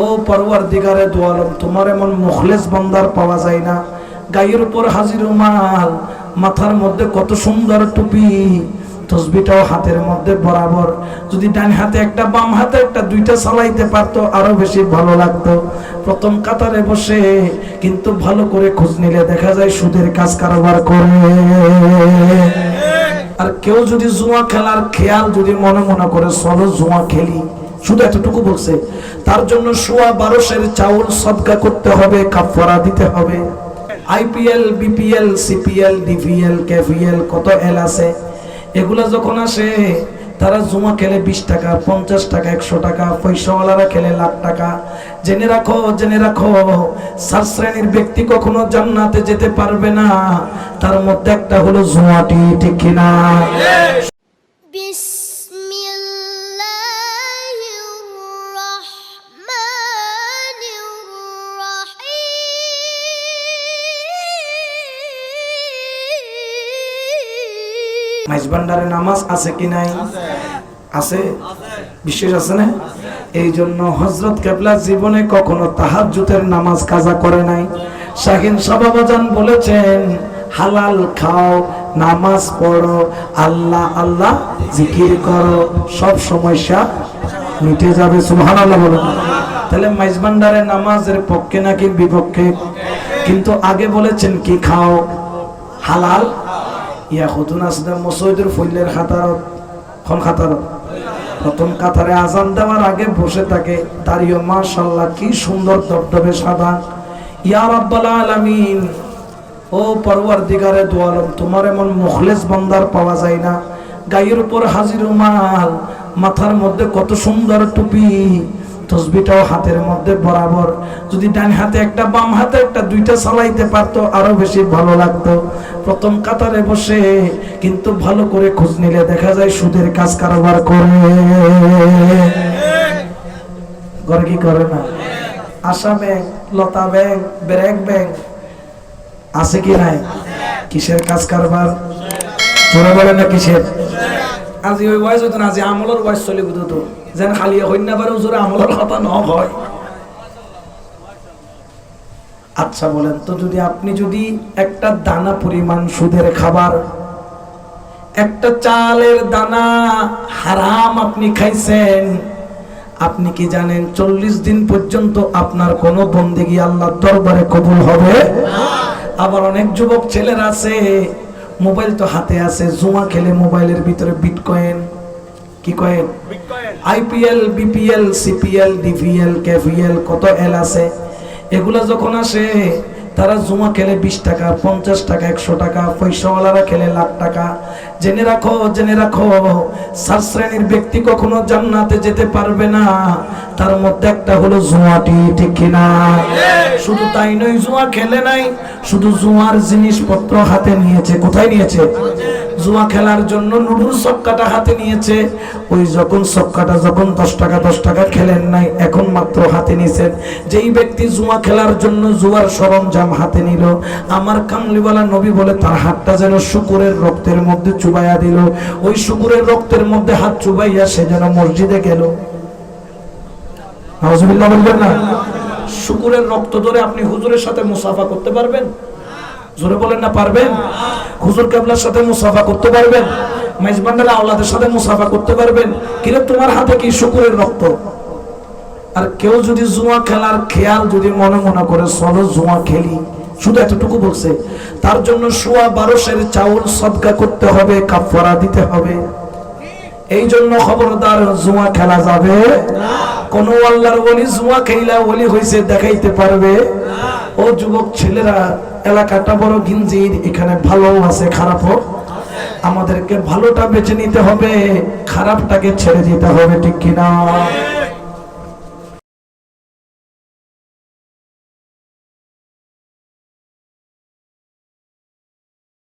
ও পরওয়ার দিগারে দোয়ালম, তোমার এমন মুখলেস বন্দার পাওয়া যায় না। গায়ের উপর হাজির মাল মাথার মধ্যে কত সুন্দর টুপি, তসবিটাও হাতের মধ্যে বরাবর। যদি ডান হাতে একটা, বাম হাতে একটা, দুইটা চালাইতে পারতো, আরও বেশি ভালো লাগতো। প্রথম কাতারে বসে কিন্তু ভালো করে খোঁজ নিলে দেখা যায় সুদের কাজ কারবার করে। আর কেউ যদি জুয়া খেলার খেয়াল যদি মনে মনে করে, চলো জুয়া খেলি। শুধু এতটুকু বলছে, তার জন্য সোয়া বারোশের চাউল সদকা করতে হবে কাফারা দিতে হবে। IPL BPL CPL DVL KVL কত এল আছে, এগুলা যখন আসে, তারা জুমা খেলে বিশ টাকা, পঞ্চাশ টাকা, একশো টাকা, পয়সাওয়ালারা খেলে লাখ টাকা। জেনে রাখো জেনে রাখো সার শ্রেণির ব্যক্তি কখনো জান্নাতে যেতে পারবে না, তার মধ্যে একটা হলো জুয়াটি ঠিক কিনা? মাইজবান্ডারে নামাজ আছে কি নাই? আছে? বিশেষ আছে না? এই জন্য হজরত কেবলা জীবনে কখনো তাহাজুতের নামাজ কাজা করে নাই। শাহিন সাবাবাজান বলেছেন, হালাল খাও, নামাজ পড়ো, আল্লাহ আল্লাহ জিকির করো, সব সমস্যা মিটে যাবে সুহান আল্লাহ বলো তাহলে মাইজবান্ডারে নামাজের পক্ষে নাকি বিপক্ষে? কিন্তু আগে বলেছেন কি খাও? হালাল ইয়া খুতুন আসলে মসজিদের ফইলের খাতারত। খন খাতারত? প্রথম কাতারে আজান দেওয়ার আগে বসে থাকে। দাঁড়িয়ে মাশাল্লাহ কি সুন্দর দবদবে সাদা। ইয়া রাব্বাল আলামিন, ও পরওয়ার দিগারে দোয়ালম, তোমার এমন মুখলেস বন্দার পাওয়া যায় না। গায়ের উপর হাজির মাল মাথার মধ্যে কত সুন্দর টুপি। তসবিটাও হাতের মধ্যে বরাবর। যদি ডান হাতে একটা, বাম হাতে একটা, দুইটা চালাইতে পারতো, আরও বেশি ভালো লাগতো। প্রথম কাতারে বসে কিন্তু ভালো করে খোঁজ নিলে দেখা যায় সুদের কাজ কারবার করে। করে কি করে না? Asha bank, Lata bank BRAC bank. আছে কি নাই? কিসের কাজ কারবার? বলে না কিসের? আজি ওই ওয়াইজ হতো না, আজি আমলের ওয়াইজ চলি বুঝতো যেন খালি হইনা পারে জোরে আমলের কথা ন হয়। আচ্ছা বলেন, তো যদি আপনি যদি একটা দানা পরিমাণ সুদের খাবার, একটা চালের দানা হারাম আপনি খাইছেন, আপনি কি জানেন চল্লিশ দিন পর্যন্ত আপনার কোনো বন্দেগি আল্লাহর দরবারে কবুল হবে? আবার অনেক যুবক ছেলেরা আছে মোবাইল তো হাতে আছে জুয়া খেলে মোবাইলের ভিতরে বিটকয়েন কি coin? IPL BPL CPL DVL KVL কত এল আছে? এগুলা যখন আসে তারা জুমা খেলে বিশ টাকা, পঞ্চাশ টাকা, একশো টাকা, পয়সাওয়ালারা খেলে লাখ টাকা। জেনে রাখো জেনে রাখো সার শ্রেণির ব্যক্তি কখনো জান্নাতে যেতে পারবে না। তার মধ্যে একটা হলো জুয়াটি ঠিক কিনা শুধু তাই নয় জুয়া খেলে নাই, শুধু জুয়ার জিনিসপত্র হাতে নিয়েছে। কোথায় নিয়েছে? জুয়া খেলার জন্য নুডুল সক্কাটা হাতে নিয়েছে। ওই যখন সক্কাটা যখন দশ টাকা দশ টাকা খেলেন নাই, এখন মাত্র হাতে নিয়েছেন যেই ব্যক্তি জুয়া খেলার জন্য জুয়ার সরঞ্জাম হাতে নিল, আমার কামলিওয়ালা নবী বলে তার হাতটা যেন শুকুরের রক্তের মধ্যে চুবাইয়া দিল। ওই শুকুরের রক্তের মধ্যে হাত চুবাইয়া সে যেন মসজিদে গেল। না? শুকুরের রক্ত ধরে আপনি হুজুরের সাথে মুসাফা করতে পারবেন? জোরে বলেন না, পারবেন? হুজুর কেবলার সাথে মুসাফা করতে পারবেন? আওলাদের সাথে মুসাফা করতে পারবেন? তোমার হাতে কি শুকুরের রক্ত? আর কেউ যদি জুয়া খেলার খেয়াল যদি মনে মনে করে, চলো জুয়া খেলি। শুধু এতটুকু বলছে। তার জন্য সোয়া বারোশের চাউল সদকা করতে হবে কাফারা দিতে হবে। এই জন্য খবরদার জুয়া খেলা যাবে। কোন আল্লাহর বলি জুয়া খেলা বলি হয়েছে দেখাইতে পারবে। ও যুবক ছেলেরা, এলাকাটা বড় গিঞ্জির, এখানে ভালো আছে হোক আমাদেরকে ভালোটা বেছে নিতে হবে, খারাপটাকে ছেড়ে দিতে হবে, ঠিক কিনা?